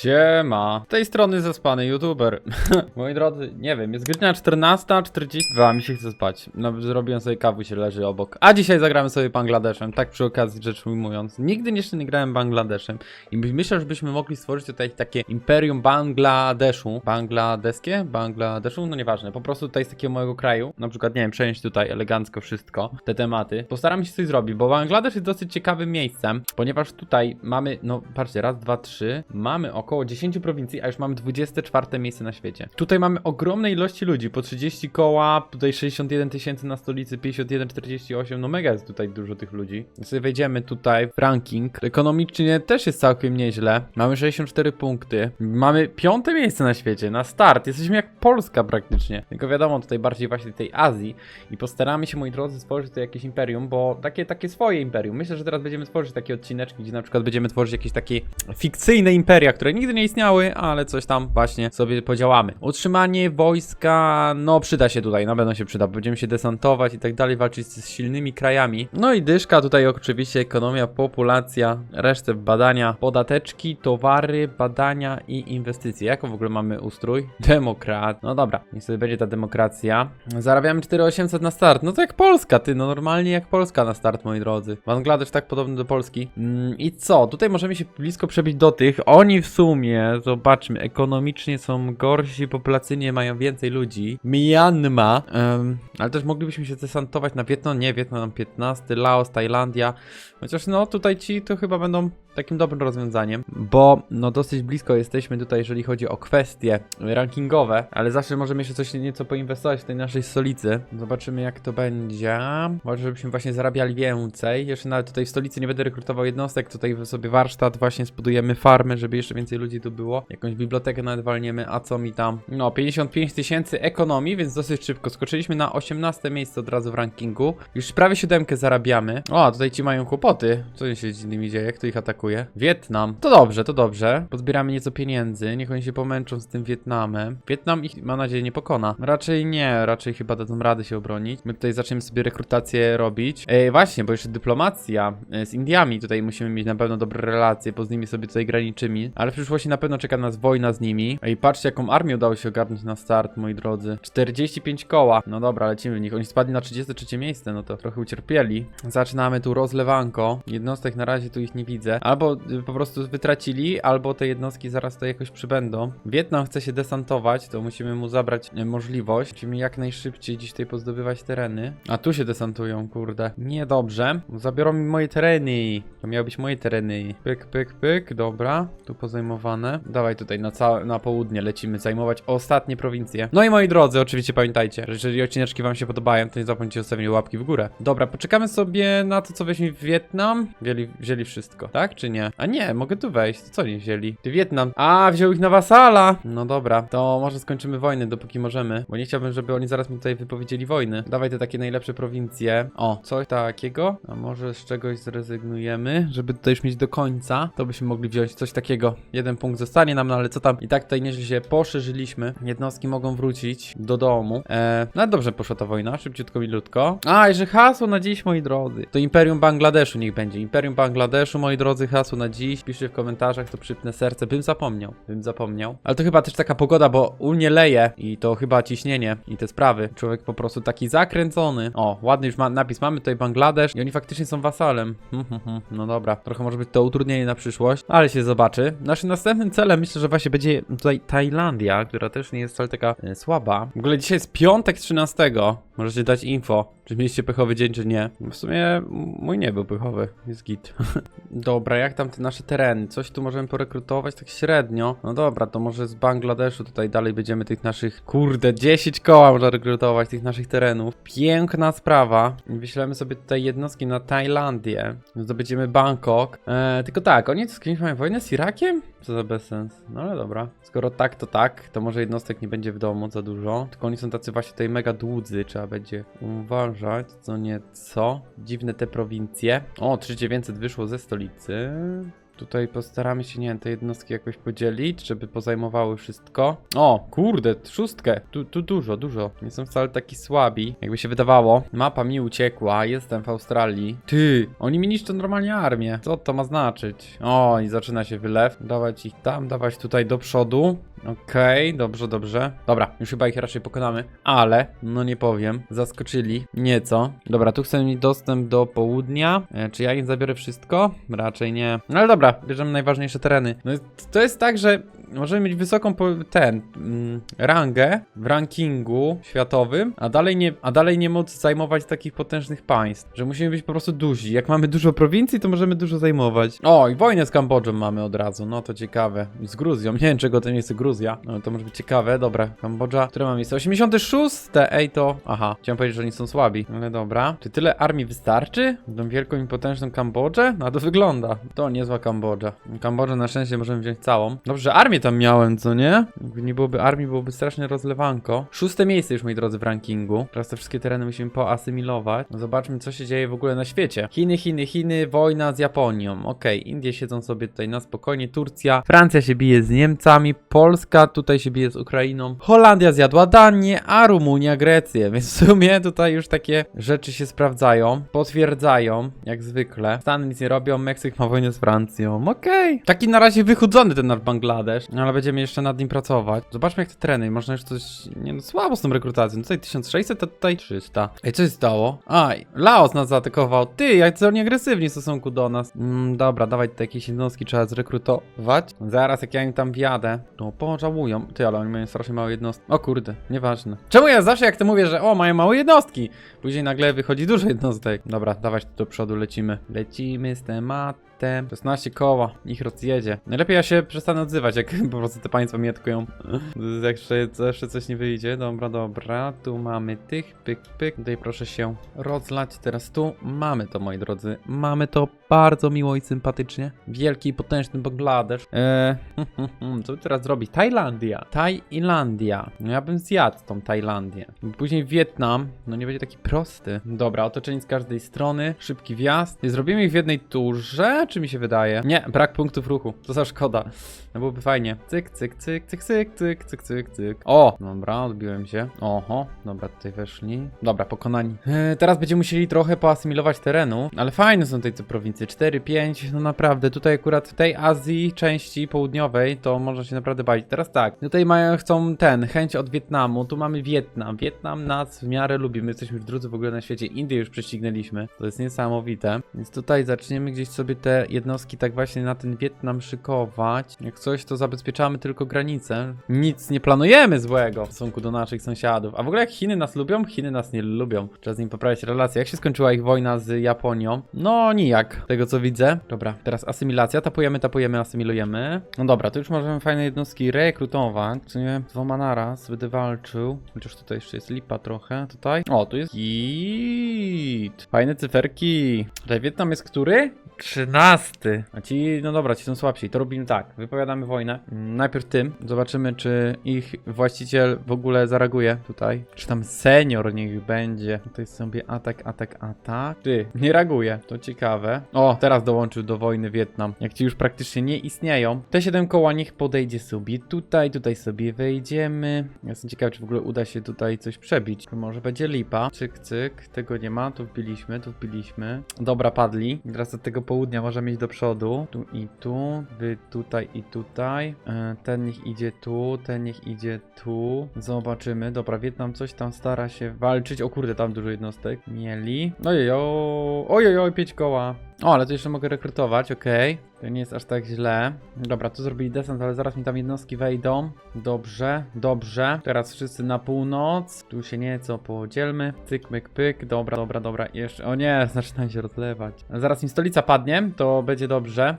Siema. Z tej strony zaspany youtuber. Moi drodzy, nie wiem, jest godzina 14.42, mi się chce spać. Nawet zrobiłem sobie kawę, się leży obok. A dzisiaj zagramy sobie Bangladeszem, tak przy okazji rzecz ujmując. Nigdy jeszcze nie grałem Bangladeszem. I my- myślę, że byśmy mogli stworzyć tutaj takie imperium Bangladeszu. Bangladeskie? Bangladeszu? No nieważne, po prostu tutaj z takiego mojego kraju. Na przykład, nie wiem, przejąć tutaj elegancko wszystko, te tematy. Postaram się coś zrobić, bo Bangladesz jest dosyć ciekawym miejscem, ponieważ tutaj mamy, no patrzcie, raz, dwa, trzy, mamy około 10 prowincji, a już mamy 24 miejsce na świecie. Tutaj mamy ogromne ilości ludzi, po 30 koła, tutaj 61 tysięcy na stolicy, 51, 48, no mega jest tutaj dużo tych ludzi. Sobie wejdziemy tutaj w ranking, ekonomicznie też jest całkiem nieźle. Mamy 64 punkty, mamy piąte miejsce na świecie, na start, jesteśmy jak Polska praktycznie. Tylko wiadomo, tutaj bardziej właśnie tej Azji i postaramy się, moi drodzy, stworzyć tutaj jakieś imperium, bo takie, takie swoje imperium. Myślę, że teraz będziemy tworzyć takie odcineczki, gdzie na przykład będziemy tworzyć jakieś takie fikcyjne imperia, które nigdy nie istniały, ale coś tam właśnie sobie podziałamy. Utrzymanie wojska, no przyda się tutaj, na pewno się przyda. Będziemy się desantować i tak dalej, walczyć z silnymi krajami. No i dyszka, tutaj oczywiście ekonomia, populacja, resztę badania, podateczki, towary, badania i inwestycje. Jaką w ogóle mamy ustrój? Demokrat. No dobra, niech sobie będzie ta demokracja. Zarabiamy 4800 na start. No to jak Polska, ty, no normalnie jak Polska na start, moi drodzy. Bangladesz tak podobny do Polski. Mm, I co? Tutaj możemy się blisko przebić do tych. Oni w sumie, zobaczmy, ekonomicznie są gorsi, populacyjnie mają więcej ludzi. Myanmar, em, ale też moglibyśmy się desantować na Wietnam. Nie, Wietnam nam 15, Laos, Tajlandia. Chociaż no tutaj ci to chyba będą takim dobrym rozwiązaniem, bo no dosyć blisko jesteśmy tutaj, jeżeli chodzi o kwestie rankingowe, ale zawsze możemy jeszcze coś nieco poinwestować w tej naszej stolicy. Zobaczymy jak to będzie. Może żebyśmy właśnie zarabiali więcej. Jeszcze nawet tutaj w stolicy nie będę rekrutował jednostek, tutaj sobie warsztat, właśnie zbudujemy farmę, żeby jeszcze więcej ludzi tu było. Jakąś bibliotekę nawet walniemy, a co mi tam? No 55 tysięcy ekonomii, więc dosyć szybko. Skoczyliśmy na 18 miejsce od razu w rankingu. Już prawie siódemkę zarabiamy. O, tutaj ci mają kłopoty. Co się z nimi dzieje? Kto ich atakuje? Wietnam. To dobrze, to dobrze. Pozbieramy nieco pieniędzy. Niech oni się pomęczą z tym Wietnamem. Wietnam ich, mam nadzieję, nie pokona. Raczej nie, raczej chyba dadzą radę się obronić. My tutaj zaczniemy sobie rekrutację robić. Ej, właśnie, bo jeszcze dyplomacja e, z Indiami. Tutaj musimy mieć na pewno dobre relacje, bo z nimi sobie tutaj graniczymy. Ale w przyszłości na pewno czeka nas wojna z nimi. Ej, patrzcie, jaką armię udało się ogarnąć na start, moi drodzy. 45 koła. No dobra, lecimy w nich. Oni spadli na 33 miejsce, no to trochę ucierpieli. Zaczynamy tu rozlewanko. Jednostek na razie tu ich nie widzę. Albo y, po prostu wytracili, albo te jednostki zaraz to jakoś przybędą. Wietnam chce się desantować, to musimy mu zabrać y, możliwość. Musimy jak najszybciej dziś tutaj pozdobywać tereny. A tu się desantują, kurde. Niedobrze. Zabiorą mi moje tereny. To miały być moje tereny. Pyk, pyk, pyk. Dobra. Tu pozajmowane. Dawaj tutaj na, na południe lecimy zajmować ostatnie prowincje. No i moi drodzy, oczywiście pamiętajcie, że jeżeli odcineczki wam się podobają, to nie zapomnijcie o zostawieniu łapki w górę. Dobra, poczekamy sobie na to, co weźmie Wietnam. Wzięli, wzięli wszystko, tak? Czy nie? A nie, mogę tu wejść. Co nie wzięli? Ty Wietnam. A, wziął ich na wasala. No dobra, to może skończymy wojnę, dopóki możemy. Bo nie chciałbym, żeby oni zaraz mi tutaj wypowiedzieli wojny. Dawaj te takie najlepsze prowincje. O, coś takiego. A może z czegoś zrezygnujemy, żeby tutaj już mieć do końca. To byśmy mogli wziąć coś takiego. Jeden punkt zostanie nam, no ale co tam? I tak tutaj nieźle się poszerzyliśmy. Jednostki mogą wrócić do domu. Eee, no dobrze poszła ta wojna, szybciutko, milutko. A, jeszcze hasło na dziś, moi drodzy. To Imperium Bangladeszu niech będzie. Imperium Bangladeszu, moi drodzy, hasło na dziś. Piszcie w komentarzach, to przypnę serce. Bym zapomniał, bym zapomniał. Ale to chyba też taka pogoda, bo u mnie leje i to chyba ciśnienie i te sprawy. Człowiek po prostu taki zakręcony. O, ładny już ma napis. Mamy tutaj Bangladesz i oni faktycznie są wasalem. Hmm, hmm, hmm. No dobra, trochę może być to utrudnienie na przyszłość, ale się zobaczy. Naszym następnym celem myślę, że właśnie będzie tutaj Tajlandia, która też nie jest wcale taka e, słaba. W ogóle dzisiaj jest piątek 13. Możecie dać info, czy mieliście pechowy dzień, czy nie. W sumie mój nie był pechowy, jest git. dobra, jak tam te nasze tereny? Coś tu możemy porekrutować tak średnio. No dobra, to może z Bangladeszu tutaj dalej będziemy tych naszych, kurde, 10 koła można rekrutować tych naszych terenów. Piękna sprawa. Wyślemy sobie tutaj jednostki na Tajlandię. Zdobędziemy Bangkok. Eee, tylko tak, oni z kimś mają wojnę z Irakiem? Co za bezsens. No ale dobra. Skoro tak, to tak, to może jednostek nie będzie w domu za dużo. Tylko oni są tacy właśnie tutaj mega dłudzy, trzeba będzie uważać co nieco. Dziwne te prowincje. O, 3900 wyszło ze stolicy. Tutaj postaramy się, nie wiem, te jednostki jakoś podzielić, żeby pozajmowały wszystko. O, kurde, szóstkę. Tu, tu dużo, dużo. Nie są wcale taki słabi, jakby się wydawało. Mapa mi uciekła, jestem w Australii. Ty, oni mi niszczą normalnie armię. Co to ma znaczyć? O, i zaczyna się wylew. Dawać ich tam, dawać tutaj do przodu. Okej, dobrze, dobrze. Dobra, już chyba ich raczej pokonamy, ale, no nie powiem, zaskoczyli nieco. Dobra, tu chcę mieć dostęp do południa. E, czy ja im zabiorę wszystko? Raczej nie. No ale dobra, bierzemy najważniejsze tereny. No to jest tak, że możemy mieć wysoką ten mm, rangę w rankingu światowym, a dalej nie, a dalej nie móc zajmować takich potężnych państw, że musimy być po prostu duzi. Jak mamy dużo prowincji, to możemy dużo zajmować. O, i wojnę z Kambodżą mamy od razu, no to ciekawe. Z Gruzją, nie wiem czego to nie jest Gruzja, no to może być ciekawe, dobra. Kambodża, które mam miejsce? 86, ej to, aha, chciałem powiedzieć, że oni są słabi, ale dobra. Czy tyle armii wystarczy? Tą wielką i potężną Kambodżę? No to wygląda. To niezła Kambodża. Kambodżę na szczęście możemy wziąć całą. Dobrze, że armię tam miałem, co nie? Jakby nie byłoby armii, byłoby strasznie rozlewanko. Szóste miejsce już, moi drodzy, w rankingu. Teraz te wszystkie tereny musimy poasymilować. No zobaczmy, co się dzieje w ogóle na świecie. Chiny, Chiny, Chiny, wojna z Japonią. Okej, Indie siedzą sobie tutaj na spokojnie, Turcja, Francja się bije z Niemcami, Polska tutaj się bije z Ukrainą, Holandia zjadła Danię, a Rumunia Grecję, więc w sumie tutaj już takie rzeczy się sprawdzają, potwierdzają, jak zwykle. Stany nic nie robią, Meksyk ma wojnę z Francją, okej. Taki na razie wychudzony ten nasz Bangladesz, no ale będziemy jeszcze nad nim pracować. Zobaczmy jak te treny, można już coś, nie no słabo z tą rekrutacją, tutaj 1600, a tutaj 300. Ej, co się stało? Aj, Laos nas zaatakował, ty, jak to oni agresywni w stosunku do nas. Mm, dobra, dawaj tutaj jakieś jednostki trzeba zrekrutować. Zaraz jak ja im tam wjadę, to pożałują. Ty, ale oni mają strasznie małe jednostki. O kurde, nieważne. Czemu ja zawsze jak to mówię, że o, mają małe jednostki? Później nagle wychodzi dużo jednostek. Dobra, dawać tu do przodu, lecimy. Lecimy z tematem. 16 koła, ich rozjedzie. Najlepiej ja się przestanę odzywać, jak po prostu te państwa mnie atakują. Jak jeszcze coś nie wyjdzie. Dobra, dobra. Tu mamy tych, pyk, pyk. Tutaj proszę się rozlać. Teraz tu mamy to, moi drodzy. Mamy to bardzo miło i sympatycznie. Wielki i potężny Bangladesz. Eee, co by teraz zrobić? Tajlandia. Tajlandia. No ja bym zjadł tą Tajlandię. Później Wietnam. No nie będzie taki prosty. Dobra, otoczeni z każdej strony. Szybki wjazd. Zrobimy ich w jednej turze, czy mi się wydaje? Nie, brak punktów ruchu. To za szkoda. No byłoby fajnie. Cyk, cyk, cyk, cyk, cyk, cyk, cyk, cyk, cyk. O! Dobra, odbiłem się. Oho, dobra, tutaj weszli. Dobra, pokonani. Eee, teraz będziemy musieli trochę poasymilować terenu, ale fajne są te prowincje. 4, 5, no naprawdę. Tutaj akurat w tej Azji, części południowej, to można się naprawdę bawić. Teraz tak, tutaj mają, chcą ten, chęć od Wietnamu. Tu mamy Wietnam. Wietnam nas w miarę lubimy. Jesteśmy już drudzy w ogóle na świecie. Indię już prześcignęliśmy. To jest niesamowite. Więc tutaj zaczniemy gdzieś sobie te jednostki tak właśnie na ten Wietnam szykować. Jak coś, to zabezpieczamy tylko granice. Nic nie planujemy złego w stosunku do naszych sąsiadów. A w ogóle jak Chiny nas lubią? Chiny nas nie lubią. Trzeba z nim poprawić relacje. Jak się skończyła ich wojna z Japonią? No nijak, tego co widzę. Dobra, teraz asymilacja. Tapujemy, tapujemy, asymilujemy. No dobra, to już możemy fajne jednostki rekrutować. Co nie, dwoma naraz będę walczył. Chociaż tutaj jeszcze jest lipa trochę. Tutaj. O, tu jest git. Fajne cyferki. Tutaj Wietnam jest który? 13. A ci, no dobra, ci są słabsi. To robimy tak. Wypowiadamy wojnę. Mm, Najpierw tym. Zobaczymy, czy ich właściciel w ogóle zareaguje tutaj. Czy tam senior niech będzie. Tutaj sobie atak, atak, atak. Ty, nie reaguje. To ciekawe. O, teraz dołączył do wojny Wietnam. Jak ci już praktycznie nie istnieją. Te 7 koła niech podejdzie sobie tutaj. Tutaj sobie wejdziemy. Ja Jestem ciekawy, czy w ogóle uda się tutaj coś przebić. Może będzie lipa. Cyk, cyk. Tego nie ma. Tu wbiliśmy, tu wbiliśmy. Dobra, padli. Teraz od tego południa możemy iść do przodu. Tu i tu. Wy tutaj i tutaj. E, Ten niech idzie tu, ten niech idzie tu. Zobaczymy. Dobra, Wietnam coś tam stara się walczyć. O kurde, tam dużo jednostek. Mieli. Ojejo. Ojejo, pięć koła. O, ale to jeszcze mogę rekrutować, okej. To nie jest aż tak źle. Dobra, tu zrobili desant, ale zaraz mi tam jednostki wejdą. Dobrze, dobrze. Teraz wszyscy na północ. Tu się nieco podzielmy. Cyk, myk, pyk. Dobra, dobra, dobra. Jeszcze. O nie, zaczyna się rozlewać. Zaraz mi stolica padnie, to będzie dobrze.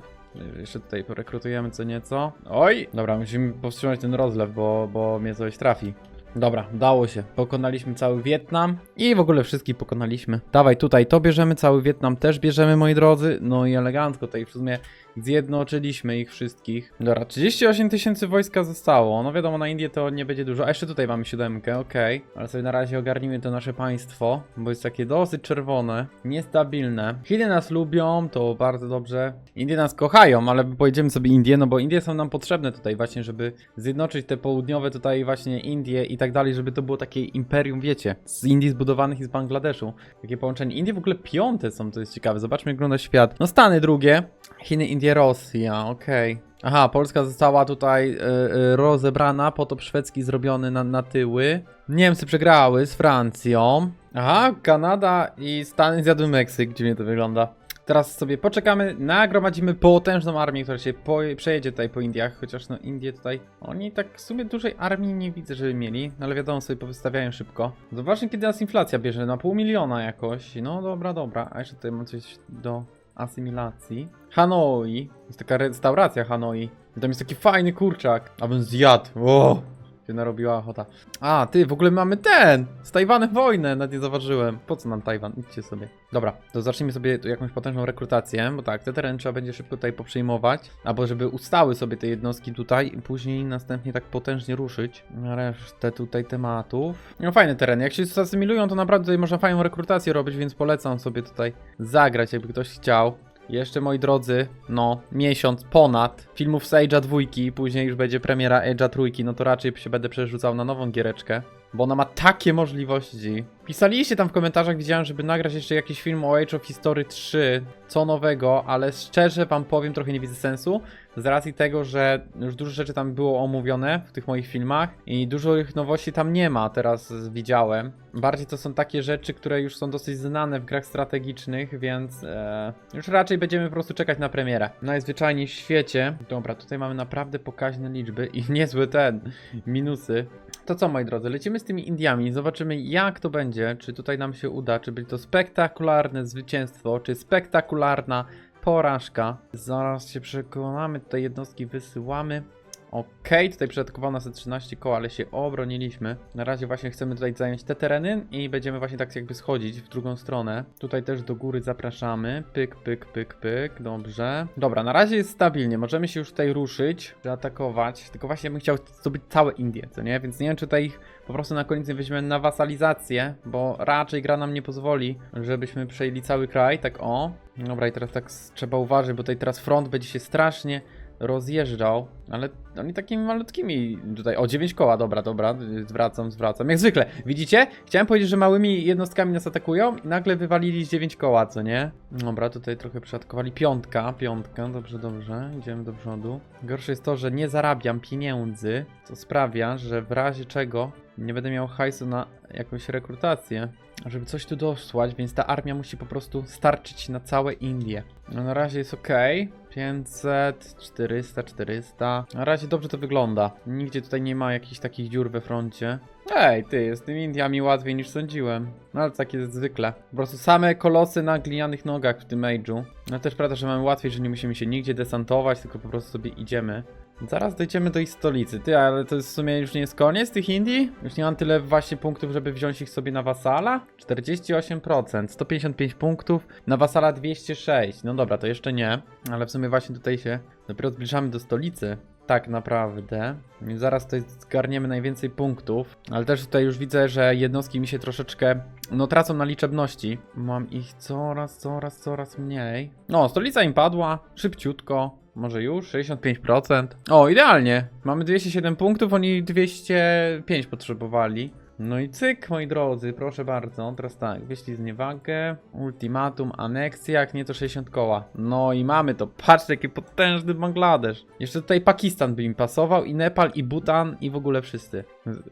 Jeszcze tutaj porekrutujemy co nieco. Oj! Dobra, musimy powstrzymać ten rozlew, bo, bo mnie coś trafi. Dobra, dało się. Pokonaliśmy cały Wietnam i w ogóle wszystkich pokonaliśmy. Dawaj tutaj, to bierzemy, cały Wietnam też bierzemy, moi drodzy. No i elegancko tutaj w sumie zjednoczyliśmy ich wszystkich. Dobra, 38 tysięcy wojska zostało. No wiadomo, na Indię to nie będzie dużo. A jeszcze tutaj mamy siódemkę, okej. Ale sobie na razie ogarnijmy to nasze państwo, bo jest takie dosyć czerwone, niestabilne. Chiny nas lubią, to bardzo dobrze. Indie nas kochają, ale pojedziemy sobie Indie, no bo Indie są nam potrzebne tutaj właśnie, żeby zjednoczyć te południowe tutaj właśnie Indie i tak dalej, żeby to było takie imperium, wiecie, z Indii zbudowanych i z Bangladeszu. Takie połączenie. Indie w ogóle piąte są, to jest ciekawe. Zobaczmy, jak wygląda świat. No Stany drugie, Chiny, Indie, Rosja, okej. Aha, Polska została tutaj y, y, rozebrana, potop szwedzki zrobiony na, na tyły. Niemcy przegrały z Francją. Aha, Kanada i Stany zjadły Meksyk, dziwnie to wygląda. Teraz sobie poczekamy, nagromadzimy potężną armię, która się po, przejedzie tutaj po Indiach, chociaż no Indie tutaj, oni tak w sumie dużej armii nie widzę, żeby mieli, no ale wiadomo, sobie powystawiają szybko. Zobaczmy, kiedy nas inflacja bierze, na pół miliona jakoś, no dobra, dobra, a jeszcze tutaj mam coś do asymilacji. Hanoi, jest taka restauracja Hanoi, I tam jest taki fajny kurczak, abym zjadł! Się narobiła ochota. A, ty, w ogóle mamy ten! Z Tajwanem wojnę, nawet nie zauważyłem. Po co nam Tajwan? Idźcie sobie. Dobra, to zacznijmy sobie jakąś potężną rekrutację, bo tak, te tereny trzeba będzie szybko tutaj poprzejmować, albo żeby ustały sobie te jednostki tutaj i później następnie tak potężnie ruszyć na resztę tutaj tematów. No fajne tereny, jak się zasymilują, to naprawdę tutaj można fajną rekrutację robić, więc polecam sobie tutaj zagrać, jakby ktoś chciał. Jeszcze moi drodzy, no, miesiąc ponad filmów z Age'a dwójki, później już będzie premiera Age'a trójki, no to raczej się będę przerzucał na nową giereczkę, bo ona ma takie możliwości. Pisaliście tam w komentarzach, widziałem, żeby nagrać jeszcze jakiś film o Age of History 3, co nowego, ale szczerze wam powiem, trochę nie widzę sensu, z racji tego, że już dużo rzeczy tam było omówione w tych moich filmach i dużo ich nowości tam nie ma, teraz widziałem. Bardziej to są takie rzeczy, które już są dosyć znane w grach strategicznych, więc e, już raczej będziemy po prostu czekać na premierę. Najzwyczajniej w świecie. Dobra, tutaj mamy naprawdę pokaźne liczby i niezłe ten, minusy. To co, moi drodzy, lecimy z tymi Indiami, zobaczymy jak to będzie, czy tutaj nam się uda, czy będzie to spektakularne zwycięstwo, czy spektakularna porażka. Zaraz się przekonamy, tutaj jednostki wysyłamy. Okej, tutaj przeatakowano nas 13 koła, ale się obroniliśmy. Na razie właśnie chcemy tutaj zająć te tereny i będziemy właśnie tak jakby schodzić w drugą stronę. Tutaj też do góry zapraszamy. Pyk, pyk, pyk, pyk. Dobrze. Dobra, na razie jest stabilnie. Możemy się już tutaj ruszyć, zaatakować. Tylko właśnie bym chciał zdobyć całe Indie, co nie? Więc nie wiem, czy tutaj po prostu na koniec nie weźmiemy na wasalizację, bo raczej gra nam nie pozwoli, żebyśmy przejęli cały kraj. Tak o. Dobra, i teraz tak trzeba uważać, bo tutaj teraz front będzie się strasznie rozjeżdżał, ale oni takimi malutkimi tutaj, o 9 koła, dobra, dobra, zwracam, zwracam, jak zwykle, widzicie? Chciałem powiedzieć, że małymi jednostkami nas atakują i nagle wywalili z 9 koła, co nie? Dobra, tutaj trochę przeatakowali, piątka, piątka, dobrze, dobrze, idziemy do przodu. Gorsze jest to, że nie zarabiam pieniędzy, co sprawia, że w razie czego nie będę miał hajsu na jakąś rekrutację, żeby coś tu dosłać, więc ta armia musi po prostu starczyć na całe Indie. No na razie jest ok. 500, 400, 400. Na razie dobrze to wygląda. Nigdzie tutaj nie ma jakichś takich dziur we froncie. Ej, ty, z tymi Indiami łatwiej niż sądziłem. No ale tak jest zwykle. Po prostu same kolosy na glinianych nogach w tym Age'u. No też prawda, że mamy łatwiej, że nie musimy się nigdzie desantować, tylko po prostu sobie idziemy. Zaraz dojdziemy do ich stolicy. Ty, ale to jest w sumie już nie jest koniec tych Indii? Już nie mam tyle właśnie punktów, żeby wziąć ich sobie na wasala? 48%, 155 punktów, na wasala 206. No dobra, to jeszcze nie, ale w sumie właśnie tutaj się dopiero zbliżamy do stolicy. Tak naprawdę. Zaraz tutaj zgarniemy najwięcej punktów. Ale też tutaj już widzę, że jednostki mi się troszeczkę no tracą na liczebności. Mam ich coraz, coraz, coraz mniej. No, stolica im padła. Szybciutko. Może już? 65%. O, idealnie. Mamy 207 punktów, oni 205 potrzebowali. No i cyk, moi drodzy, proszę bardzo. Teraz tak, wyślij zniewagę, ultimatum, aneksja, jak nie to 60 koła. No i mamy to. Patrzcie, jaki potężny Bangladesz. Jeszcze tutaj Pakistan by im pasował, i Nepal, i Bhutan, i w ogóle wszyscy.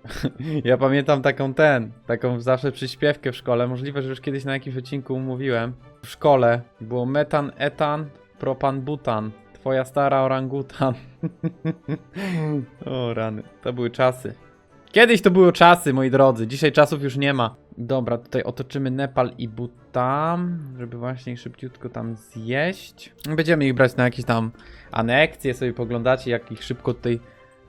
ja pamiętam taką ten, taką zawsze przyśpiewkę w szkole. Możliwe, że już kiedyś na jakimś odcinku mówiłem. W szkole było metan, etan, propan, butan. Twoja stara orangutan. o rany, to były czasy. Kiedyś to były czasy, moi drodzy. Dzisiaj czasów już nie ma. Dobra, tutaj otoczymy Nepal i Bhutan, żeby właśnie szybciutko tam zjeść. Będziemy ich brać na jakieś tam aneksje, sobie poglądacie, jak ich szybko tutaj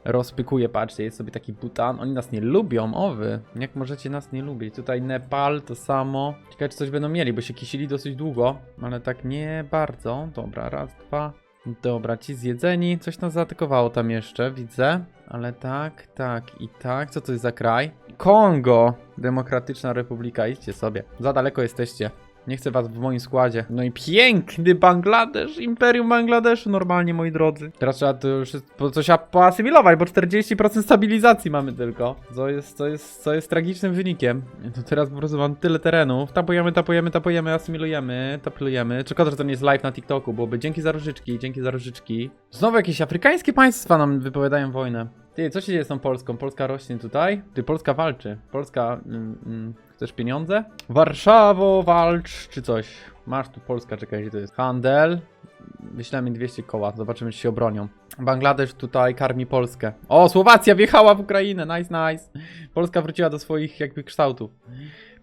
rozpykuje. Patrzcie, jest sobie taki Bhutan. Oni nas nie lubią, o wy. Jak możecie nas nie lubić? Tutaj Nepal, to samo. Ciekawe, czy coś będą mieli, bo się kisili dosyć długo, ale tak nie bardzo. Dobra, raz, dwa, Dobra, ci zjedzeni. Coś nas zaatakowało tam jeszcze, widzę. Ale tak, tak i tak. Co to jest za kraj? Kongo! Demokratyczna Republika, idźcie sobie. Za daleko jesteście. Nie chcę was w moim składzie. No i piękny Bangladesz, Imperium Bangladeszu, normalnie moi drodzy. Teraz trzeba to już coś poasymilować, bo 40% stabilizacji mamy tylko. Co jest, co jest, co jest tragicznym wynikiem. To teraz po prostu mam tyle terenów. Tapujemy, tapujemy, tapujemy, asymilujemy, tapujemy. Szkoda, że to nie jest live na TikToku, byłoby dzięki za różyczki, dzięki za różyczki. Znowu jakieś afrykańskie państwa nam wypowiadają wojnę. Ty, co się dzieje z tą Polską? Polska rośnie tutaj? Ty, Polska walczy. Polska... Mm, mm, chcesz pieniądze? Warszawo, walcz, czy coś. Masz tu Polska, czekaj, gdzie to jest? Handel. Wyślemy 200 koła, zobaczymy, czy się obronią. Bangladesz tutaj karmi Polskę. O, Słowacja wjechała w Ukrainę, nice, nice. Polska wróciła do swoich jakby kształtów.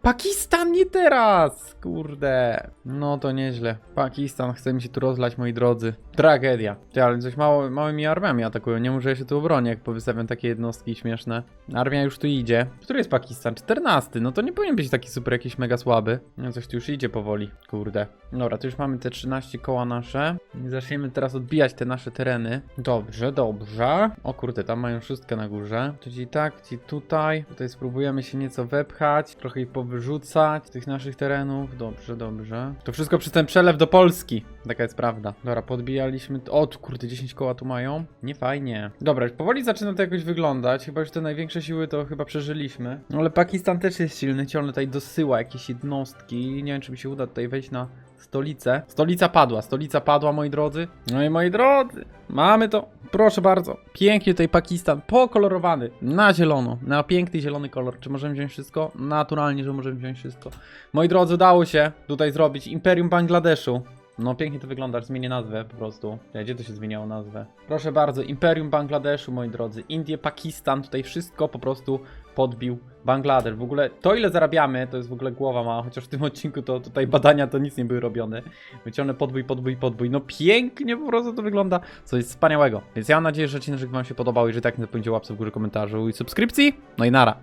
Pakistan nie teraz! Kurde. No to nieźle. Pakistan chce mi się tu rozlać, moi drodzy. Tragedia. Ty, ale coś mało, małymi armiami atakują. Nie muszę się tu obronić, jak powystawiam takie jednostki śmieszne. Armia już tu idzie. Który jest Pakistan? 14. No to nie powinien być taki super jakiś mega słaby. No coś tu już idzie powoli. Kurde. Dobra, to już mamy te 13 koła nasze. Zaczniemy teraz odbijać te nasze tereny. Dobrze, dobrze. O kurde, tam mają szóstkę na górze. To ci tak, ci tutaj. Tutaj spróbujemy się nieco wepchać. Trochę ich powyrzucać z tych naszych terenów. Dobrze, dobrze. To wszystko przez ten przelew do Polski. Taka jest prawda. Dobra, podbijaliśmy. O, tu, kurde, 10 koła tu mają. Nie fajnie. Dobra, już powoli zaczyna to jakoś wyglądać. Chyba już te największe siły to chyba przeżyliśmy. No, Ale Pakistan też jest silny. Ciągle tutaj dosyła jakieś jednostki. Nie wiem, czy mi się uda tutaj wejść na stolicę. Stolica padła, stolica padła, moi drodzy. No i moi drodzy, mamy to. Proszę bardzo. Pięknie tutaj Pakistan, pokolorowany na zielono, na piękny zielony kolor. Czy możemy wziąć wszystko? Naturalnie, że możemy wziąć wszystko. Moi drodzy, udało się tutaj zrobić Imperium Bangladeszu. No pięknie to wygląda, zmienię nazwę po prostu. Gdzie to się zmieniało nazwę? Proszę bardzo, Imperium Bangladeszu, moi drodzy. Indie, Pakistan, tutaj wszystko po prostu podbił Bangladesz. W ogóle to ile zarabiamy, to jest w ogóle głowa mała, chociaż w tym odcinku to tutaj badania to nic nie były robione. Wyciągnę podbój, podbój, podbój. No pięknie po prostu to wygląda. Co jest wspaniałego. Więc ja mam nadzieję, że odcinek wam się podobał. Jeżeli tak, nie zapomnijcie łapce w górze komentarzu i subskrypcji. No i nara.